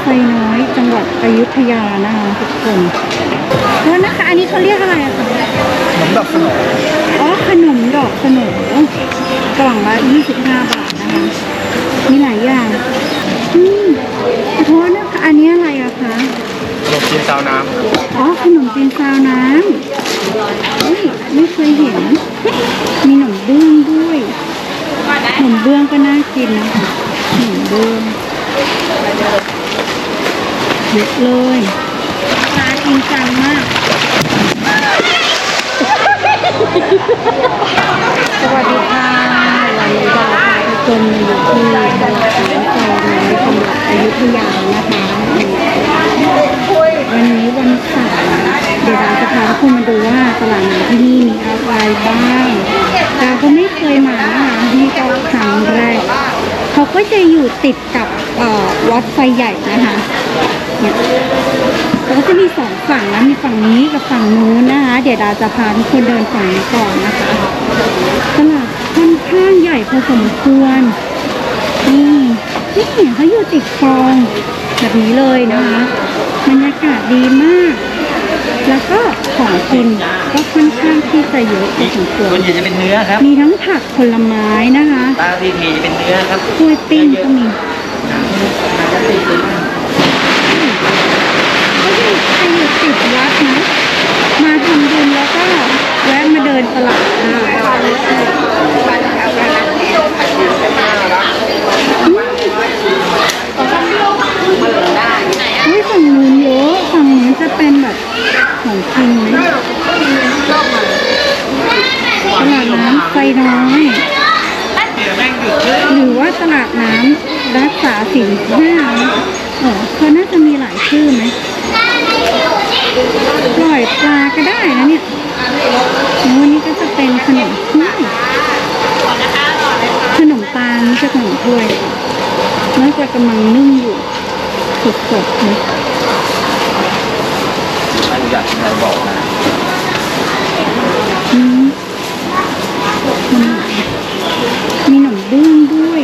ไซน้อยจังหวัดอยุธยานะคะทุกคนแล้วนะคะ อันนี้เขาเรียกอะไรอะคะขนมดอกสโหนอ๋อขนมดอกสโหนกล่องละ25 บาทนะคะมีหลายอย่างอืมขอโทษนะคะอันนี้อะไรอะคะขนมจีนซาวน้อ๋อขนมจีนซาวน้ำเฮ้ยไม่เคยเห็น มีขนมเบื้องด้วยขนมเบื้องก็น่ากินนะคะขนมเบื้อง เยอะเลยน่ากินจังมาก สวัสดีค่ะวันนี้ดาวพาทุกคนมอยู่ที่ตลาดน้ำคลองในจังหวัดอยุธยานะคะวันนี้วันเสาร์เดี๋ยวเราจะพาทุกคนมาดูว่าตลาดน้ำที่นี่มีอะไรบ้างเดาวก็ไม่เคยมานะคะนี่ก็ครั้งแรกเขาก็จะอยู่ติดกับวัดไฟใหญ่นะคะ เนี่ยแล้วก็จะมีสองฝั่งนะมีฝั่งนี้กับฝั่งนู้นนะคะ เดี๋ยวดาวจะพาทุกคนเดินฝั่งนี้ก่อนนะคะตลาดค่อนข้างใหญ่พอสมควรนี่นี่เขาอยู่ติดคลองแบบนี้เลยนะคะบรรยากาศดีมาก แล้วก็ของกินก็ค่อนข้างที่จะเยอะพอสมควส่วรนใหญ่จะเป็นเนื้อครับ มีทั้งผักผลไม้นะคะตาทีทีจะเป็นเนื้อครับกล้วยปิ้งก็มี จะติดเลย ก็อยู่ ใครอยู่ติดวัดนะ มาทำบุญแล้วก็แวะมาเดินตลาดได้อุ้ยฝั่งนู้นเยอะฝั่งนู้นจะเป็นแบบของกินไหมตลาดน้ำไฟน้อยหรือว่าตลาดน้ำรักษาสินห้าเออเขาน่าจะมีหลายชื่อไหมปล่อยปลาก็ได้นะเนี่ยโอ้นี่ก็จะเป็ นขนมถ้วยขนมตาลไม่ใช่ขนมถ้วยน่าจะกำลังนึ่งอยู่สดๆเลยไม่อยากอะบอกนะมีขนมเบื้องด้วย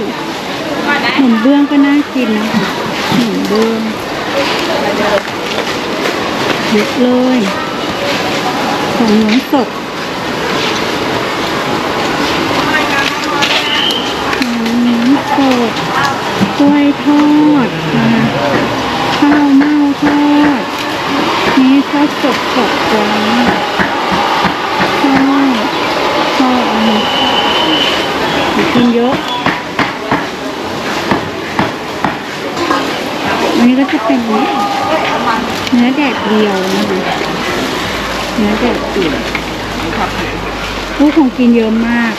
ขนมเบื้องก็น่ากินนะคะขนมเบื้องเยอะเลยของน้องสดของน้องสดก ล้วยทอดนะคะข้าวเม่าทอดนี่ข้าวสดสดจ้าใช่ชอบอันนี้กินเยอะอันนี้ก็จะเป็นเนื้อแดดเดียวนะคะเนื้อแดดเดียวผู้ของกินเยอะมาก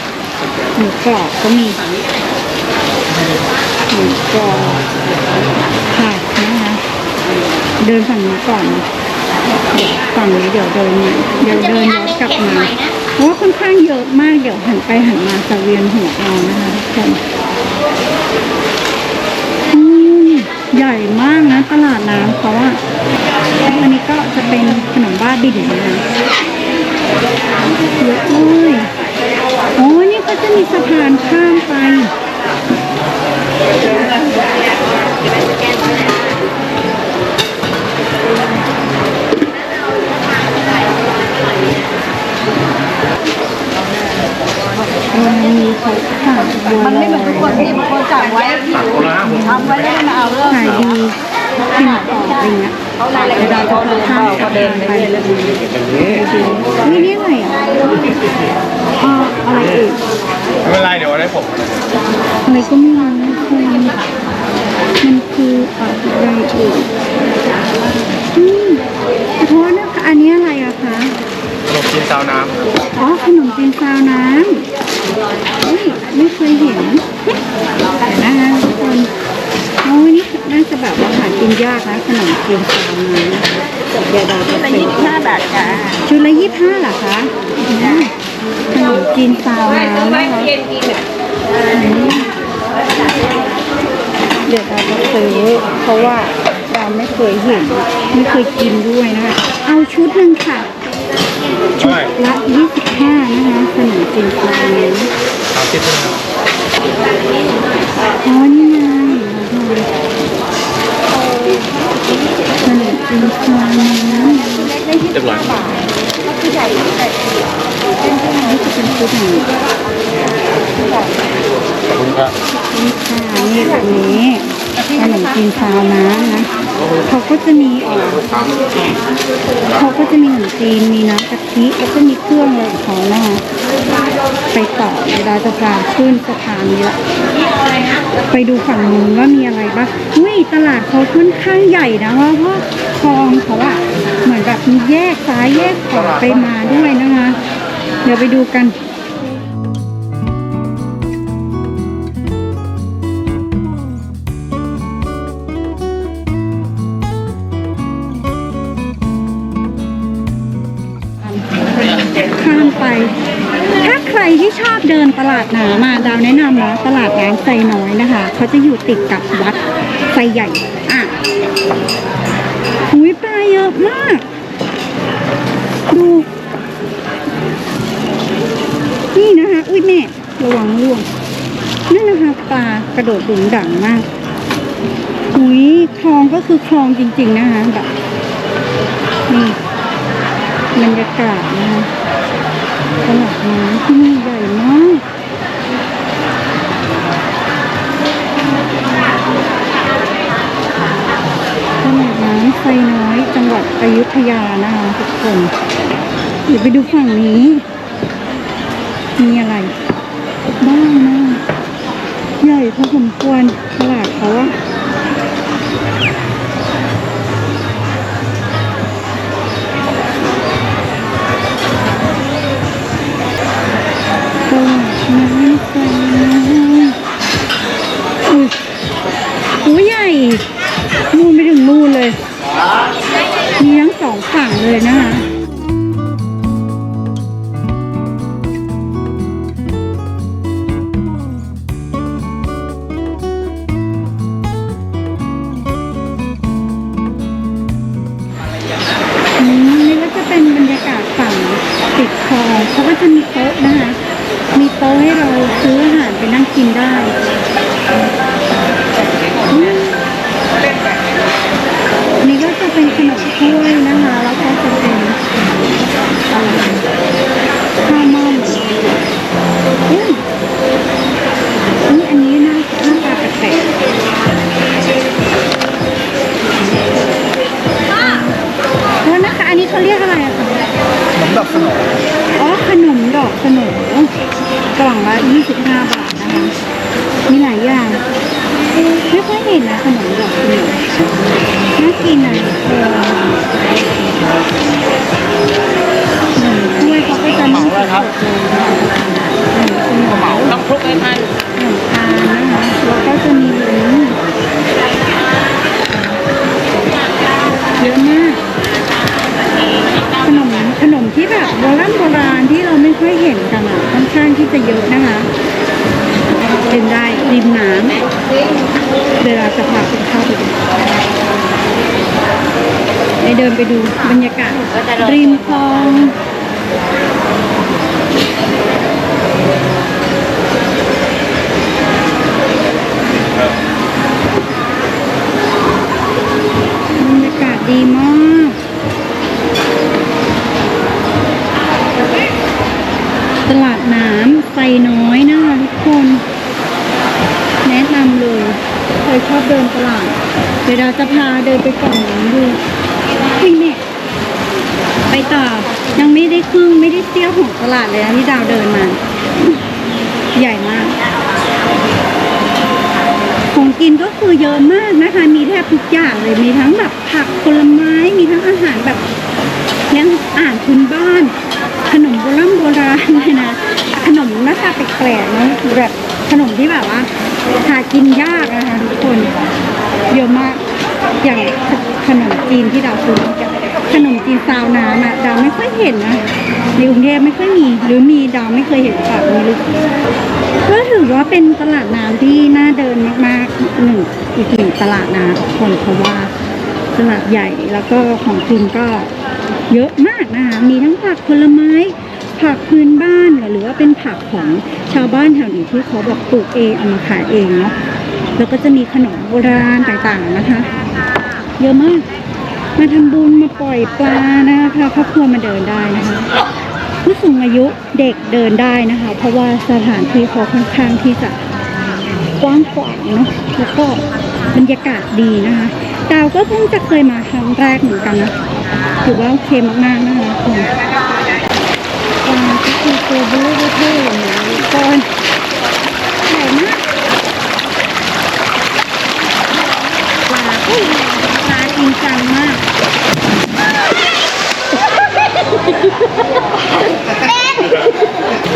หมูกรอบก็มี หมูกรอบค่ะนะคะ เดินฝั่งนี้ก่อนฝั่งนี้เดี๋ยวเดินเดี๋ยวเดินย้อนกลับมาเพราะว่าค่อนข้างเยอะมากเดี๋ยวหันไปหันมาจะเวียนหัวเอานะคะทุกคนอืมใหญ่มากนะตลาดน้ำเขาอะอันนี้ก็จะเป็นขนมบ้าบินนะคะเยอะเลยโอ้นี่ก็จะมีสะพานข้ามไป มันไม่เหมือนทุกคนที่บางคนสั่งไว้ทำไว้แล้วไม่มาเอาเรื่องขายดีกินต่ออะไรเงี้ยเขารายละเอียดเขาเดินเบาเขาเดินไปเรื่อยนี่นี่อะไรอะอ่าอะไรเอ่ยำไม่เป็นไรเดี๋ยววันนี้ผมอะไรก็ไม่รู้คือมันคืออะไรเอ่ยอืมขอโทษนะคะอันนี้อะไรอะคะขนมจีนซาวน้อ๋อขนมจีนซาวน้ำเฮ้ย ไม่เคยเห็นแต่นะคะทุกคนโอ้ยนี่น่าจะแบบว่าหากินยากนะขนมจีนซาวน้ำเดี๋ยวเราจะๆแต่ไปยี่สิบห้าบาทจ้าชุดละยี่ห้าเหรอคะอืมขนมจีนซาวน้ำนะคะเย็นกินอะอืมเดี๋ยวเราจะซื้อเพราะว่าเราไม่เคยเห็นไม่เคยกินด้วยนะคะเอาชุดหนึ่งค่ะำชุดใช่ละ25นะคะขนมจีนซาวน้ำ สามสิบนะครับ อ๋อนี่ไง รียบร้อย ก็คือใหญ่ใหญ่ เป็นที่ไหนที่จะเป็นชุดไหน ขอบคุณครับ นี่ค่ะนี่แบบนี้ขนมจีนซาวน้ำนะเขาก็จะมี เขาก็จะมีขนมจีน มีน้ำกะทิแล้วก็มีเครื่องอะไรของเขานะคะไปต่อเวลาจะพาขึ้นสะพานนี้ละไปดูฝั่งนู้นว่ามีอะไรบ้างอุ้ยตลาดเขาค่อนข้างใหญ่นะเพราะว่าคลองเขาอะเหมือนแบบมีแยกซ้ายแยกขวาไปมาด้วยนะคะ เดี๋ยวไปดูกัน ไป ถ้าใครที่ชอบเดินตลาดน้ำมาดาวแนะนำนะตลาดน้ำไซน้อยนะคะ เขาจะอยู่ติดกับวัดไซใหญ่ อะหุยปลาเยอะมาก ดู นี่นะคะ อุ้ยแม่ระวังร่วงนั่นนะคะปลากระโดดดุงดังมากหุยคลองก็คือคลองจริง ๆ นะคะแบบนี่ บรรยากาศนะคะตลาดน้ำที่นี่ใหญ่มากตลาดน้ำไซน้อยจังหวัดอยุธยานะคะทุกคนเดี๋ยวไปดูฝั่งนี้ มีอะไร บ้างมากใหญ่พอสมควรตลาดเขาอะ นไปถึงมูนเลย มีทั้งสองฝั่งเลยนะคะอืมนี่ก็จะเป็นบรรยากาศฝั่งติดคลองเขาก็จะมีโต๊ะนะคะ มีโต๊ะให้เราซื้ออาหารไปนั่งกินได้ Thank you. จะมีสดๆเลยนะเหมาต้องคลุกให้ท่านขนมทานะคะแล้วก็จะมีลิ้นเยอะมากขนมขนมที่แบบโบราณโบราณที่เราไม่ค่อยเห็นกันอะค่อนข้างที่จะเยอะนะคะ เป็นได้ริมน้ำเวลาจะพาคุณเข้าไปดูไปเดินไปดูบรรยากาศริมคลอง บรรยากาศดีมากตลาดน้ำไซน้อยนะคะทุกคน แนะนำเลยใครชอบเดินตลาด เดี๋ยวเราจะพาเดินไปฝั่งนู้นดู ต่อ ยังไม่ได้ครึ่งไม่ได้เสี้ยวของตลาดเลยนะที่ดาวเดินมา ใหญ่มาก ของกินก็คือเยอะมากนะคะ มีแทบทุกอย่างเลย มีทั้งแบบผักผลไม้ มีทั้งอาหารแบบยังอ่านพื้นบ้าน ขนมโบราณโบราณเลยนะ ขนมหน้าตาแปลกๆเนะแบบขนมที่แบบว่าหากินยากนะคะทุกคน เยอะมาก อย่างขนมจีนที่ดาวซื้อ ขนมจีนซาวน้ำอะดาวไม่ค่อยเห็นนะในกรุงเทพไม่ค่อยมี หรือมีดาวไม่เคยเห็นแบบนี้เลยก็ถือว่าเป็นตลาดน้ำที่น่าเดินมากๆหนึ่งอีกหนึ่งตลาดน้ำคนเพราะว่าตลาดใหญ่แล้วก็ของกินก็เยอะมากนะคะมีทั้งผักผลไม้ผักพื้นบ้านหรือว่าเป็นผักของชาวบ้านแถวนี้ที่เขาบอกปลูกเองเอามาขายเองเนาะแล้วก็จะมีขนมโบราณต่างๆนะคะ เยอะมาก มาทำบุญมาปล่อยปลานะคะครอบครัวมาเดินได้นะคะ ผู้สูงอายุเด็กเดินได้นะคะ เพราะว่าสถานที่เขาค่อนข้างที่จะกว้างขวางเนาะแล้วก็บรรยากาศดีนะคะดาวก็เพิ่งจะเคยมาครั้งแรกเหมือนกันนะถือว่าโอเคมากๆนะคะคุณปลาก็คือตัวเบลูเทอร์หนูก้อนใหญ่มากปลาอุ้ยปลา จริงจังมาก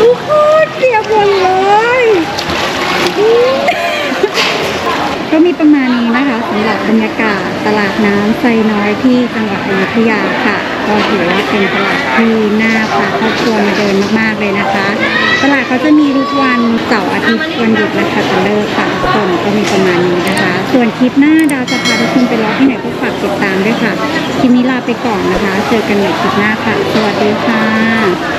ทุกคนเปียกหมดเลยก็มีประมาณนี้นะคะ สำหรับบรรยากาศตลาดน้ำไซน้อยที่จังหวัดอยุธยาค่ะ ก็ถือว่าเป็นตลาดที่น่าพาครอบครัวมาเดินมากๆเลยนะคะ ตลาดเขาจะมีทุกวันเสาร์อาทิตย์วันหยุดนะคะจะเลิกค่ะทุกคนก็มีประมาณนี้นะคะ ส่วนคลิปหน้าดาวจะพาทุกคนไปรอที่ไหนก็ฝากติดตามด้วยค่ะ คลิปนี้ลาไปก่อนนะคะ เจอกันใหม่คลิปหน้าค่ะ สวัสดีค่ะ